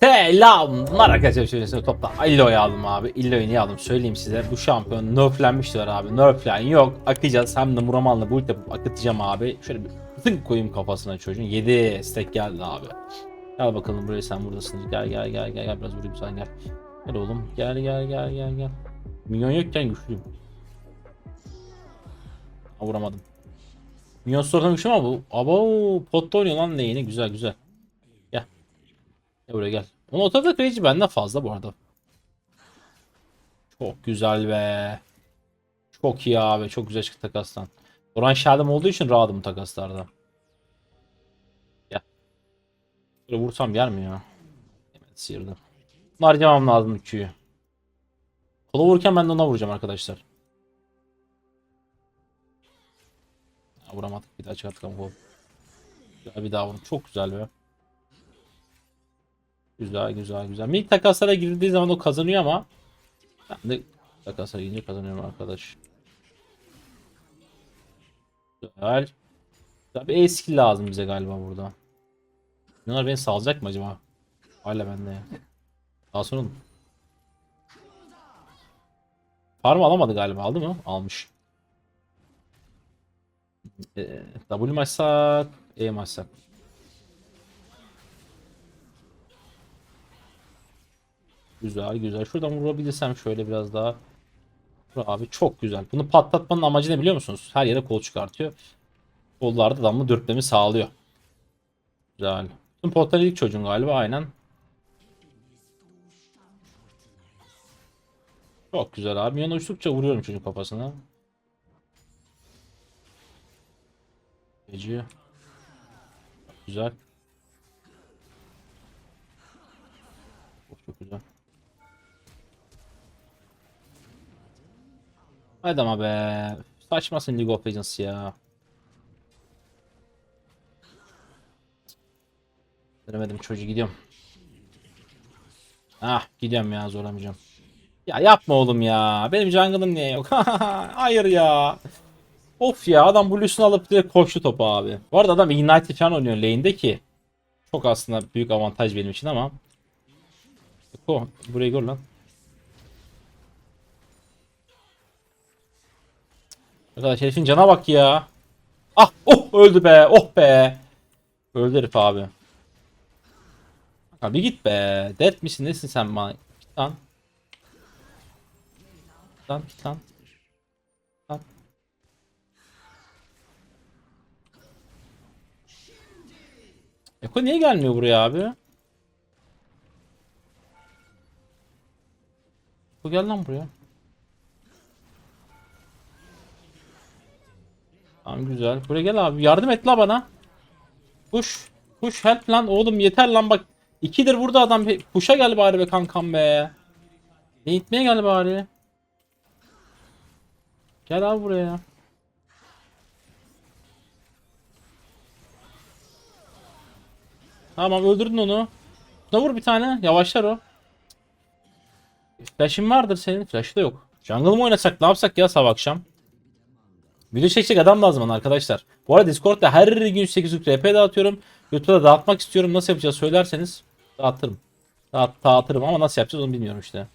Selamlar arkadaşlar şöyle topla. Illo'yu aldım abi. Illo'yu niye aldım? Söyleyeyim size. Bu şampiyon nerflenmişler abi. Nerflen yok. Akacağız hem de Muraman'la bu yapıp akıtacağım abi. Şöyle bir zınk koyayım kafasına çocuğun. 7 stack geldi abi. Gel bakalım buraya sen buradasın. Gel gel gel gel gel. Biraz vurayım sen gel. Gel oğlum. Gel gel gel gel gel. Minyon yokken güçlüyüm. Ha, Vuramadım. Minyon sortan güçlü ama bu Abo potta oynuyor lan neyini güzel güzel Gel buraya gel. Ama otobüs kayıcı benden fazla bu arada. Çok güzel be. Çok iyi abi. Çok güzel çıktı takastan. Oran şerdim olduğu için rahatım takaslarda. Gel. Böyle vursam yer mi ya? Evet sıyırdı. Bunu harcamam lazım Q'yu. Kola vururken ben de ona vuracağım arkadaşlar. Ya, vuramadık. Bir daha çıkarttık ama kol. Bir daha vurun. Çok güzel be. Güzel güzel güzel. Milk takaslara girildiği zaman o kazanıyor ama ben de takaslara girince kazanıyorum arkadaş. Güzel. Güzel bir E-skill lazım bize galiba burada. Bunlar beni salacak mı acaba? Hala bende ya. Daha sonra Farm alamadı galiba. Aldı mı? Almış. Ee, W maçsak, E maçsak. Güzel güzel. Şuradan vurabilirsem şöyle biraz daha. Abi çok güzel. Bunu patlatmanın amacı ne biliyor musunuz? Her yere kol çıkartıyor. Kollarda damla dürtlemi sağlıyor. Güzel. Tüm potlar ilk çocuğun galiba aynen. Çok güzel abi. Yan uçtukça vuruyorum çocuğun kafasına. Gece. Güzel. Çok, çok güzel. Hadi ama be. Saçmasın League of Legends ya. Veremedim çocuğu gidiyorum. Ah gidiyorum ya zorlamayacağım. Ya yapma oğlum ya. Benim jungle'ım niye yok? Hayır ya. Of ya adam Blue'sunu alıp direkt koştu topu abi. Bu arada adam Ignite falan oynuyor lane'de ki. Çok aslında büyük avantaj benim için ama. Eko burayı gör lan. Arkadaş herifin cana bak ya. Ah oh öldü be oh be. Öldü herif abi. Abi git be. Dert misin nesin sen bana? Git lan. Git lan git lan. Eko niye gelmiyor buraya abi? Bu gel lan buraya. Tamam güzel. Buraya gel abi. Yardım et la bana. Push. Push help lan oğlum yeter lan bak. İkidir burada adam. Push'a gel bari be kankam be. Ne gitmeye gel bari. Gel abi buraya. Tamam öldürdün onu. Da vur bir tane. Yavaşlar o. Flash'in vardır senin. Flash'ı da yok. Jungle mı oynasak ne yapsak ya sabah akşam? Video çekecek adam lazım bana arkadaşlar. Bu arada Discord'da her gün 8 RP dağıtıyorum. YouTube'da dağıtmak istiyorum. Nasıl yapacağız söylerseniz dağıtırım. Dağıt, dağıtırım ama nasıl yapacağız onu bilmiyorum işte.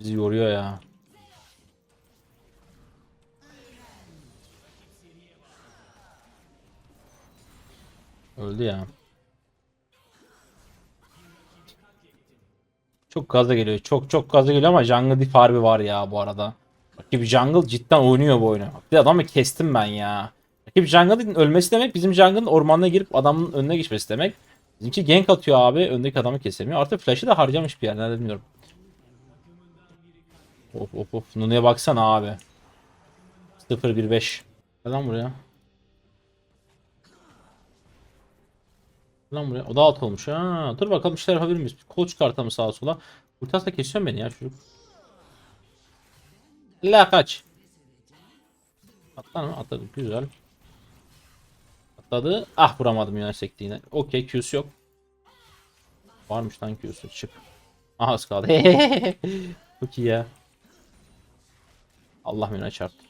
Bizi yoruyor ya. Öldü ya. Çok gaza geliyor. Çok çok gaza geliyor ama jungle diff harbi var ya bu arada. Rakip jungle cidden oynuyor bu oyunu. Bir adamı kestim ben ya. Rakip jungle'ın ölmesi demek bizim jungle'ın ormanına girip adamın önüne geçmesi demek. Bizimki gank atıyor abi. Öndeki adamı kesemiyor. Artık flash'ı da harcamış bir yer. Nerede bilmiyorum. Of of of. Nunu'ya baksana abi. 0-1-5. Gel lan buraya. Lan buraya. O da alt olmuş. Ha, dur bakalım işler yapabilir miyiz? Kol çıkartalım sağa sola. Ultasla kesiyor beni ya çocuk. La kaç. Atlar mı? Atladı. Güzel. Atladı. Ah vuramadım ya sektiğine. Okey Q'su yok. Varmış lan Q'su. Çık. Aha az kaldı. Çok iyi ya. Allah beni çarptı.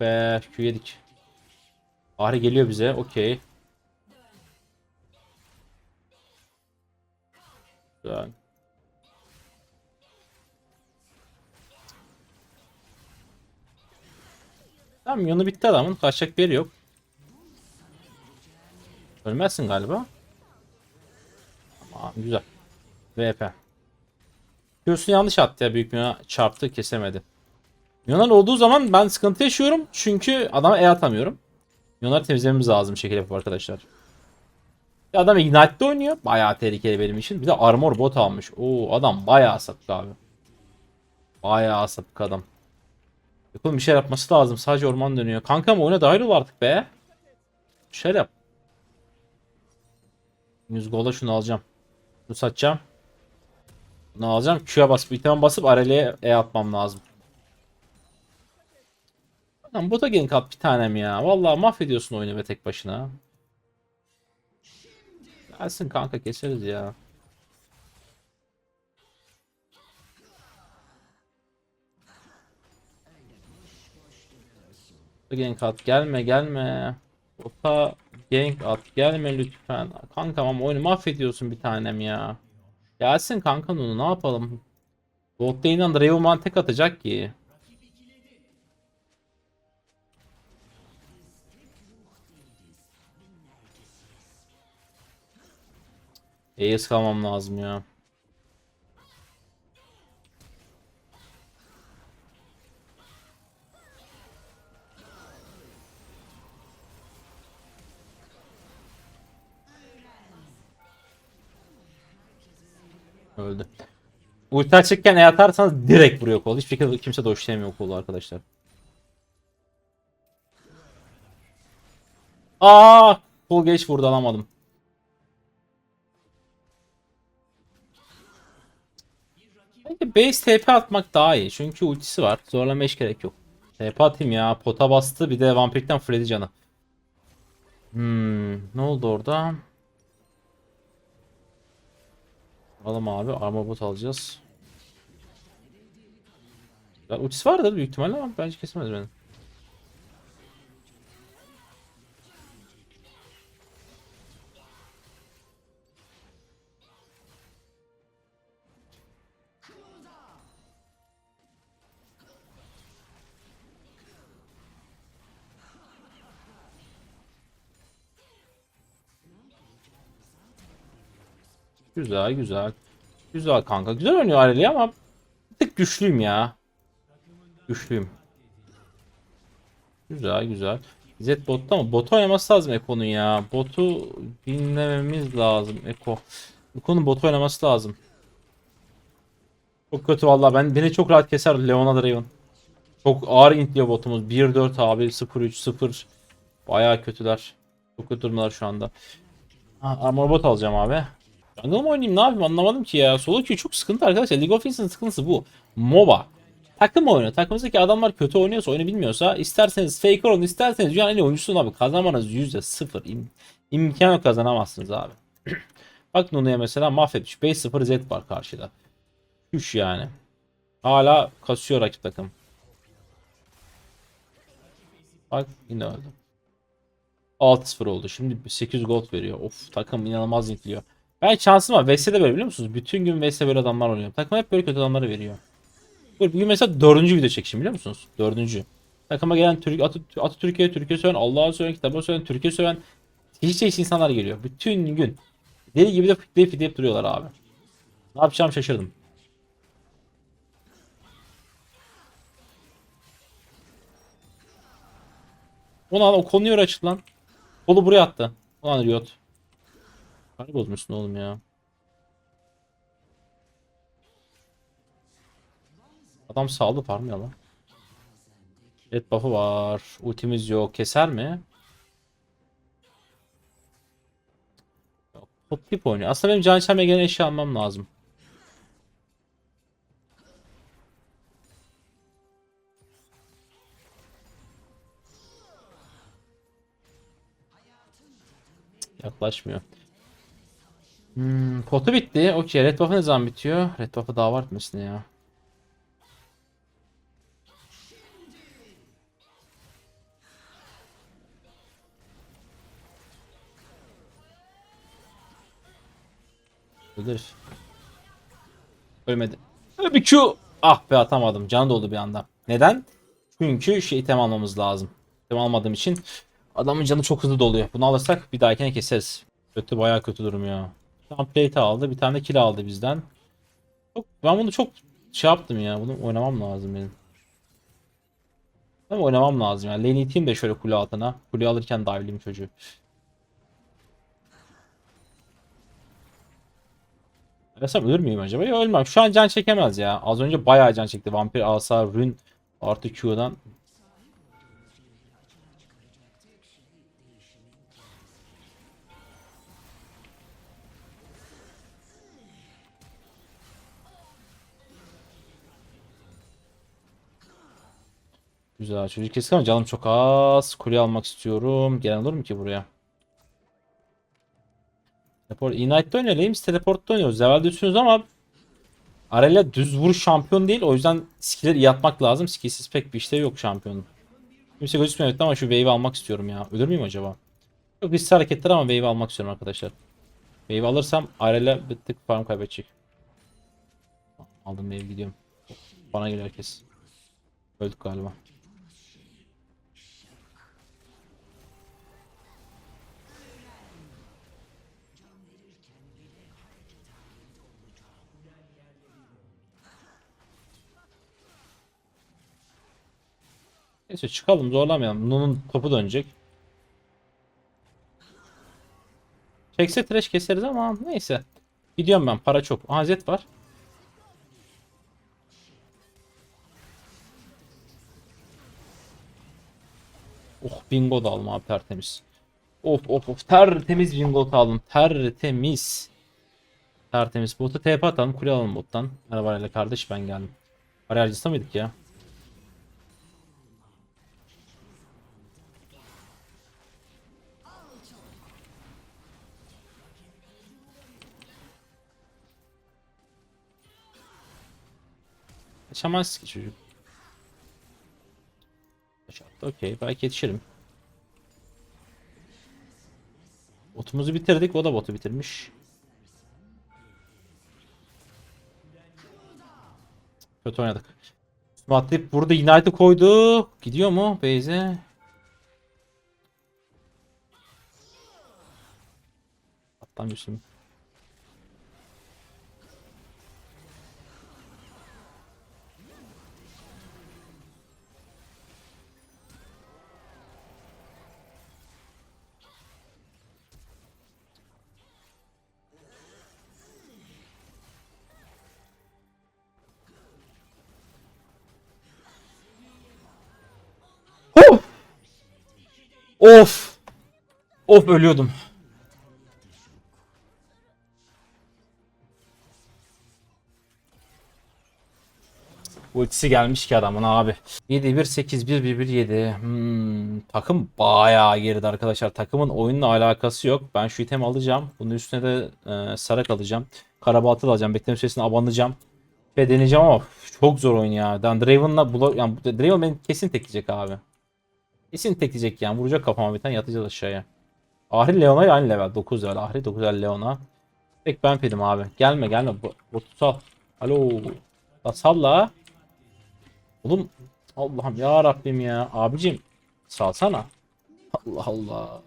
Be Q yedik. Ahri geliyor bize. Okey. Güzel. Tamam yonu bitti adamın. Kaçacak bir yeri yok. Ölmezsin galiba. Tamam güzel. VP. Q'sunu yanlış attı ya büyük bir çarptı kesemedi. Yonar olduğu zaman ben sıkıntı yaşıyorum. Çünkü adama E atamıyorum. Yonar'ı temizlememiz lazım bir şekilde yapıp arkadaşlar. Bir adam Ignite'de oynuyor. Bayağı tehlikeli benim için. Bir de armor bot almış. Oo adam bayağı sapık abi. Bayağı sapık adam. Yapalım bir şey yapması lazım. Sadece orman dönüyor. Kankam oyuna dahil ol artık be. Bir şey yap. 100 golda şunu alacağım. Bunu satacağım. Bunu alacağım. Q'ya basıp item basıp Arel'e E atmam lazım. Lan bota gank at bir tanem ya. Vallahi mahvediyorsun oyunu be tek başına. Gelsin kanka keseriz ya. Gank at gelme gelme. Bota gank at gelme lütfen. Kankam ama oyunu mahvediyorsun bir tanem ya. Gelsin kanka onu ne yapalım. Bot lane'den Draven'dan tek atacak ki. E'ye sıkamam lazım ya. Öldü. Ulti açıkken E atarsanız direkt vuruyor kol. Hiçbir şekilde kimse doşlayamıyor kolu arkadaşlar. Aa, kol geç vurdu alamadım. Bence base TP atmak daha iyi. Çünkü ultisi var. Zorlama hiç gerek yok. TP atayım ya. Pota bastı. Bir de vampirden Freddy canı. Hmm, ne oldu orada? Alalım abi. Armor bot alacağız. Ya, ultisi vardır büyük ihtimalle ama bence kesemez beni. Güzel güzel. Güzel kanka. Güzel oynuyor Areli ama bir tık güçlüyüm ya. Güçlüyüm. Güzel güzel. Z botta mı? Bot oynaması lazım Eko'nun ya. Botu dinlememiz lazım Eko. Eko'nun bot oynaması lazım. Çok kötü vallahi ben beni çok rahat keser Leona Draven. Çok ağır intliyor botumuz. 1-4 abi 0-3-0. Bayağı kötüler. Çok kötü durumlar şu anda. Ha, armor bot alacağım abi. Jungle mı oynayayım ne yapayım anlamadım ki ya. Solo queue çok sıkıntı arkadaşlar. League of Legends'ın sıkıntısı bu. MOBA. Takım oyunu. Takımızdaki adamlar kötü oynuyorsa, oyunu bilmiyorsa isterseniz faker olun, isterseniz dünyanın en iyi abi. Kazanmanız %0. İm imkan yok kazanamazsınız abi. Bak Nunu'ya mesela mahvetmiş. 5-0 Z var karşıda. 3 yani. Hala kasıyor rakip takım. Bak yine öldü. 6-0 oldu. Şimdi 8 gold veriyor. Of takım inanılmaz yıkılıyor. Ben şansım var. VS'de böyle biliyor musunuz? Bütün gün VS böyle adamlar oynuyor. Takım hep böyle kötü adamları veriyor. Bugün mesela dördüncü video çekişim biliyor musunuz? Dördüncü. Takıma gelen Türk, Atı, Atatürk'e, Türkiye söven, Allah'a söven, kitaba söven, Türkiye söven hiç hiç insanlar geliyor. Bütün gün. Deli gibi de fitleyip fitleyip duruyorlar abi. Ne yapacağım şaşırdım. Ulan o konuyu açık lan. Kolu buraya attı. Ulan Riot. Kar bozmuşsun oğlum ya. Adam sağlı farm ya lan. Red buff'ı var. Ultimiz yok. Keser mi? Top tip oynuyor. Aslında benim can içermeye gelen eşya almam lazım. Yaklaşmıyor. Hmm, potu bitti. Okey. Red buff'ı ne zaman bitiyor? Red buff'ı daha var mısın ya? Öldür. Ölmedi. Bir Q. Ah be atamadım. Can doldu bir anda. Neden? Çünkü şey item almamız lazım. İtem almadığım için adamın canı çok hızlı doluyor. Bunu alırsak bir dahakine keseriz. Kötü bayağı kötü durum ya. Tam plate aldı. Bir tane kill aldı bizden. Çok, ben bunu çok şey yaptım ya. Bunu oynamam lazım benim. Ama oynamam lazım yani. Lane iteyim de şöyle kule altına. Kule alırken dive'layayım çocuğu. Desem ölür müyüm acaba? Ya ölmem. Şu an can çekemez ya. Az önce bayağı can çekti. Vampir asa rün artı Q'dan. Güzel çocuk kesik ama canım çok az. Kule almak istiyorum. Gelen olur mu ki buraya? Teleport, Ignite'da oynayalım. Teleportta oynuyoruz. Level'de üstünüz ama Arela düz vuruş şampiyon değil. O yüzden skill'leri iyi lazım. Skill'siz pek bir işlevi yok şampiyonun. Kimse gözükmüyor ama şu wave almak istiyorum ya. Ölür müyüm acaba? Çok riskli hareketler ama wave almak istiyorum arkadaşlar. Wave alırsam Arela bir tık farm kaybedecek. Aldım wave gidiyorum. Bana geliyor herkes. Öldük galiba. Neyse çıkalım zorlamayalım. Nun'un topu dönecek. Çekse trash keseriz ama neyse. Gidiyorum ben para çok. Aha Zed var. Oh bingo da aldım abi tertemiz. Of of of tertemiz bingo da aldım. Tertemiz. Tertemiz. Botu TP atalım. Kule alalım bottan. Arabayla kardeş ben geldim. Arayacısı mıydık ya? Kaçamaz ki çocuk. Okey belki yetişirim. Botumuzu bitirdik o da botu bitirmiş. Kötü oynadık. Atlayıp burada United'ı koydu. Gidiyor mu Beyze? Atlamıyorsun. Of! Of! Of ölüyordum. Ultisi gelmiş ki adamın abi. 7-1-8-1-1-1-7. Hmm, takım bayağı geride arkadaşlar. Takımın oyunla alakası yok. Ben şu item alacağım. Bunun üstüne de e, sarak alacağım. Karabaltı alacağım. Bekleme süresini abanacağım. Ve deneyeceğim ama çok zor oyun ya. Dan Draven'la yani Draven beni kesin tekleyecek abi. Kesin tekleyecek yani. Vuracak kafama bir tane yatacağız aşağıya. Ahri Leon'a aynı level. 9 level. Ahri 9 level Leon'a. Tek ben pedim abi. Gelme gelme. Botu sal. Alo. La salla. Oğlum. Allah'ım ya Rabbim ya. Abicim. Salsana. Allah Allah.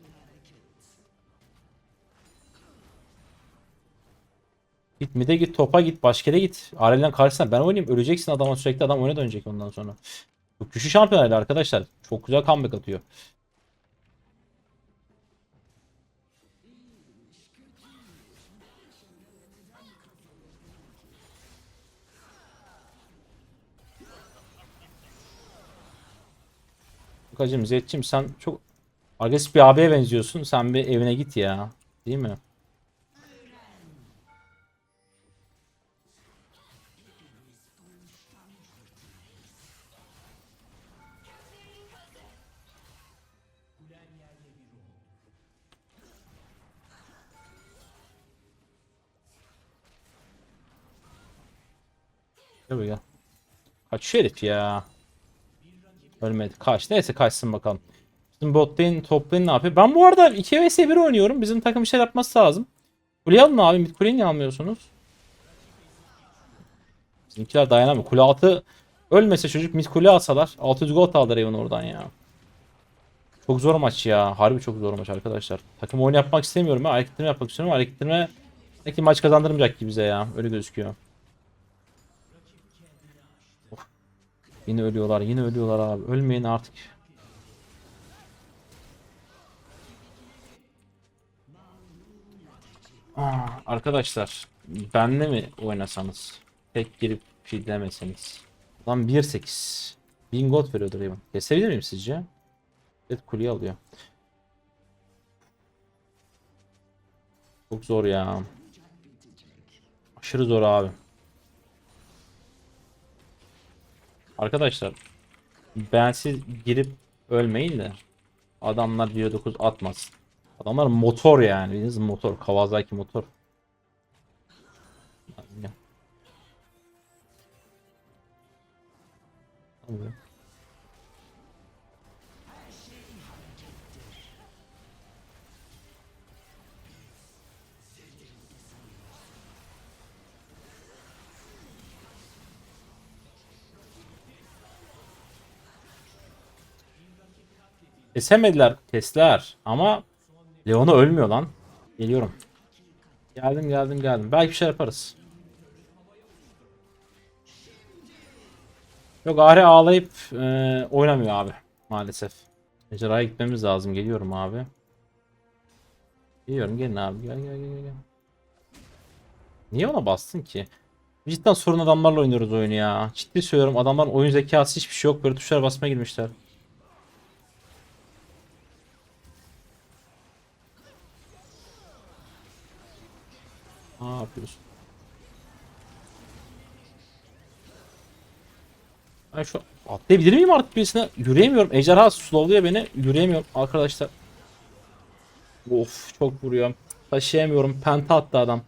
Git mide git topa git başka yere git. Arelan karşısına ben oynayayım öleceksin adama sürekli adam oyuna dönecek ondan sonra. Çok şampiyonaydı arkadaşlar. Çok güzel comeback atıyor. Bakacım Zed'cim sen çok agresif bir abiye benziyorsun. Sen bir evine git ya. Değil mi? Kaç herif ya. Ölmedi. Kaç. Neyse kaçsın bakalım. Bizim bot lane, top lane ne yapıyor? Ben bu arada 2 vs 1 oynuyorum. Bizim takım bir şey yapması lazım. Kuleyi alın abi. Mid kuleyi niye almıyorsunuz? Bizimkiler dayanamıyor. Kule altı ölmese çocuk mid kule alsalar 600 gol aldı Raven oradan ya. Çok zor maç ya. Harbi çok zor maç arkadaşlar. Takım oyunu yapmak istemiyorum. Ben hareketlerimi yapmak istiyorum. Hareketlerime belki maç kazandırmayacak gibi bize ya. Öyle gözüküyor. Yine ölüyorlar. Yine ölüyorlar abi. Ölmeyin artık. Aa, arkadaşlar benle mi oynasanız? Tek girip feedlemeseniz. Lan 1.8. 1000 gold veriyordur Raven. Kesebilir miyim sizce? Evet kuleyi alıyor. Çok zor ya. Aşırı zor abi. Arkadaşlar bensiz girip ölmeyin de adamlar 1.9 atmasın. Adamlar motor yani. Bildiğiniz motor. Kawasaki motor. Tamam. Kesemediler. Kestiler. Ama Leona ölmüyor lan. Geliyorum. Geldim geldim geldim. Belki bir şey yaparız. Yok Ahri ağlayıp e, oynamıyor abi. Maalesef. Ejderhaya gitmemiz lazım. Geliyorum abi. Geliyorum gelin abi. Gel gel gel gel. Niye ona bastın ki? Cidden sorun adamlarla oynuyoruz oyunu ya. Ciddi söylüyorum adamların oyun zekası hiçbir şey yok. Böyle tuşlara basmaya girmişler. Yapıyorsun? Ben şu atlayabilir miyim artık birisine? Yürüyemiyorum. Ejderha slowluyor beni. Yürüyemiyorum arkadaşlar. Of çok vuruyor. Taşıyamıyorum. Penta attı adam.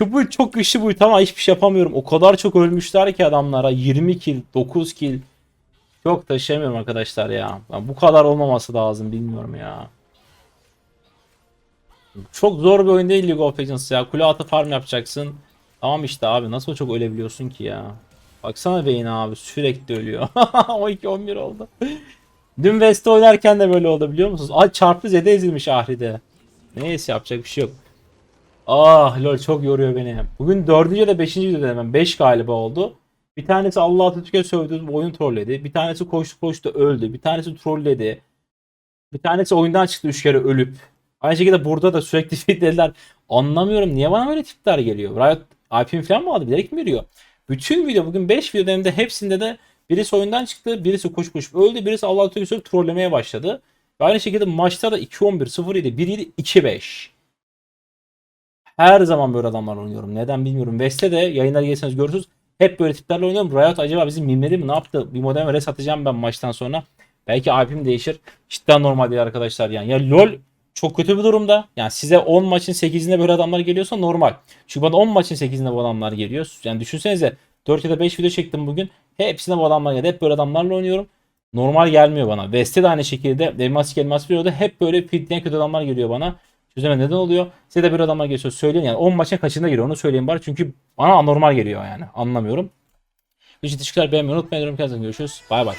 Şu bu çok güçlü bu ama hiçbir şey yapamıyorum. O kadar çok ölmüşler ki adamlara. 20 kill, 9 kill. Çok taşıyamıyorum arkadaşlar ya. Ben bu kadar olmaması lazım bilmiyorum ya. Çok zor bir oyun değil League of Legends ya. Kule altı farm yapacaksın. Tamam işte abi nasıl çok ölebiliyorsun ki ya. Baksana Vayne abi sürekli ölüyor. 12-11 oldu. Dün West'te oynarken de böyle oldu biliyor musunuz? Ay çarpı zede ezilmiş Ahri'de. Neyse yapacak bir şey yok. Ah lol çok yoruyor beni. Bugün dördüncü ya da beşinci videoda hemen 5 galiba oldu. Bir tanesi Allah Atatürk'e sövdü oyun trolledi. Bir tanesi koştu koştu öldü. Bir tanesi trolledi. Bir tanesi oyundan çıktı 3 kere ölüp. Aynı şekilde burada da sürekli feedlediler. Anlamıyorum niye bana böyle tipler geliyor. Riot IP'mi falan mı aldı bilerek mi veriyor? Bütün video bugün 5 videoda hem de hepsinde de birisi oyundan çıktı, birisi koş koş öldü, birisi Allah Atatürk'ü trollemeye başladı. Ve aynı şekilde maçta da 2-11, 0-7, 1-7, 2-5. Her zaman böyle adamlarla oynuyorum. Neden bilmiyorum. West'te de yayınlar gelseniz görürsünüz. Hep böyle tiplerle oynuyorum. Riot acaba bizim mimleri mi ne yaptı? Bir modem res atacağım ben maçtan sonra. Belki IP'm değişir. Cidden normal değil arkadaşlar yani. Ya LoL çok kötü bir durumda. Yani size 10 maçın 8'inde böyle adamlar geliyorsa normal. Çünkü bana 10 maçın 8'inde bu adamlar geliyor. Yani düşünsenize 4 ya da 5 video çektim bugün. Hepsinde bu adamlar geldi. Hep böyle adamlarla oynuyorum. Normal gelmiyor bana. West'te de aynı şekilde. Elmas Elmas videoda hep böyle pitleyen kötü adamlar geliyor bana. Çözeme neden oluyor? Size de bir adamlar geliyor. Söyleyin yani 10 maçın kaçında geliyor onu söyleyin bari. Çünkü bana anormal geliyor yani. Anlamıyorum. Teşekkürler beğenmeyi unutmayın. Görüşürüz. Bay bay.